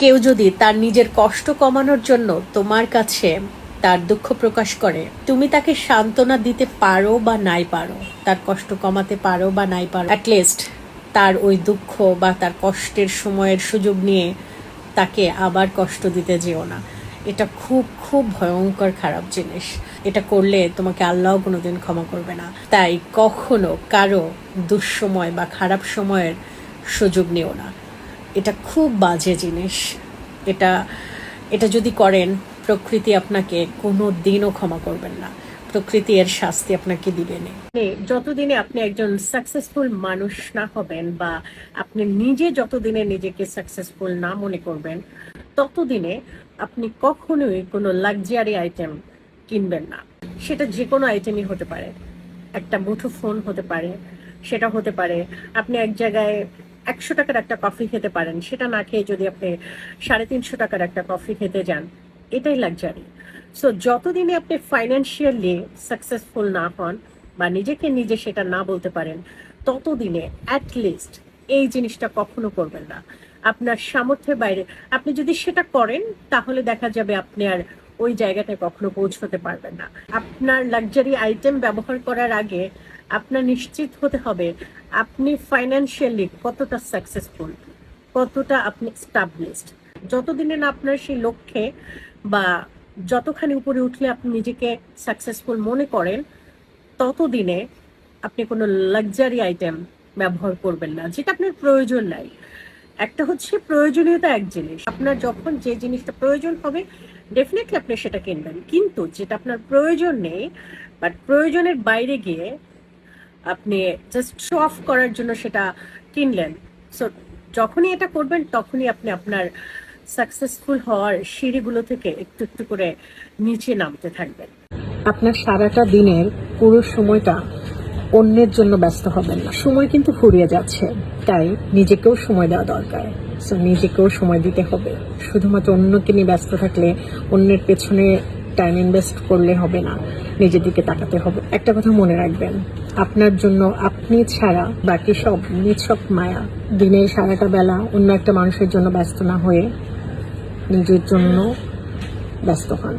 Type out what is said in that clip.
কেউ যদি তার নিজের কষ্ট কমানোর জন্য তোমার কাছে তার দুঃখ প্রকাশ করে, তুমি তাকে সান্ত্বনা দিতে পারো বা নাই পারো, তার কষ্ট কমাতে পারো বা নাই পারো অ্যাটলিস্ট তার ওই দুঃখ বা তার কষ্টের সময়ের সুযোগ নিয়ে তাকে আবার কষ্ট দিতে যেও না। এটা খুব খুব ভয়ঙ্কর খারাপ জিনিস। এটা করলে তোমাকে আল্লাহ কোনোদিন ক্ষমা করবে না। তাই কখনো কারও দুঃসময় বা খারাপ সময়ের সুযোগ নিও না। এটা খুব বাজে জিনিস। এটা এটা যদি করেন, প্রকৃতি আপনাকে কোনো দিনও ক্ষমা করবেন না। প্রকৃতি এর শাস্তি আপনাকে দিবেন যতদিনে আপনি একজন সাকসেসফুল মানুষ না হবেন বা আপনি নিজে যতদিনে নিজেকে সাকসেসফুল না মনে করবেন, ততদিনে আপনি কখনোই কোনো লাক্সারি আইটেম কিনবেন না। সেটা যে কোনো আইটেমই হতে পারে। একটা মুঠো ফোন হতে পারে, সেটা হতে পারে। আপনি এক জায়গায় একশো টাকার একটা কফি খেতে পারেন। সেটা না খেয়ে যদি আপনি সাড়ে তিনশো টাকার একটা কফি খেতে যান, এটাই লাক্সারি সো যতদিনে আপনি ফাইন্যান্সিয়ালি সাকসেসফুল না হন বা নিজেকে নিজে সেটা না বলতে পারেন, ততদিনে অ্যাটলিস্ট এই জিনিসটা কখনো করবেন না। আপনার সামর্থ্যের বাইরে, আপনি যদি সেটা করেন, তাহলে দেখা যাবে আপনি আর ওই জায়গাটায় কখনো পৌঁছতে পারবেন না। আপনার লাক্সারি আইটেম ব্যবহার করার আগে আপনার নিশ্চিত হতে হবে আপনি ফাইন্যান্সিয়ালি কতটা সাকসেসফুল কতটা আপনি স্টাবলিশড যতদিনে না আপনার সেই লক্ষ্যে বা যতখানি উপরে উঠলে আপনি নিজেকে সাকসেসফুল মনে করেন, ততদিনে আপনি কোনো লাক্সারি আইটেম ব্যবহার করবেন না, যেটা আপনার প্রয়োজন নাই। একটা হচ্ছে প্রয়োজনীয়তা এক জিনিস, আপনার যখন যে জিনিসটা প্রয়োজন হবে ডেফিনেটলি আপনি সেটা কিনবেন। কিন্তু যেটা আপনার প্রয়োজন নেই বাট প্রয়োজনের বাইরে গিয়ে আপনি জাস্ট শো অফ করার জন্য সেটা কিনলেন। সো যখনই এটা করবেন, তখনই আপনি আপনার সাকসেসফুল হওয়ার সিঁড়িগুলো থেকে একটু একটু করে নিচে নামতে থাকবেন। আপনার সারাটা দিনের পুরো সময়টা অন্যের জন্য ব্যস্ত হবেন না। সময় কিন্তু ফুরিয়ে যাচ্ছে, তাই নিজেকেও সময় দেওয়া দরকার। সো নিজেকেও সময় দিতে হবে। শুধুমাত্র অন্যকে নিয়ে ব্যস্ত থাকলে অন্যের পেছনে টাইম ইনভেস্ট করলে হবে না। নিজের দিকে তাকাতে হবে। একটা কথা মনে রাখবেন, আপনার জন্য আপনি ছাড়া বাকি সব নিছক মায়া, দিনের সারাটা বেলা অন্য একটা মানুষের জন্য ব্যস্ত না হয়ে নিজের জন্য ব্যস্ত হন।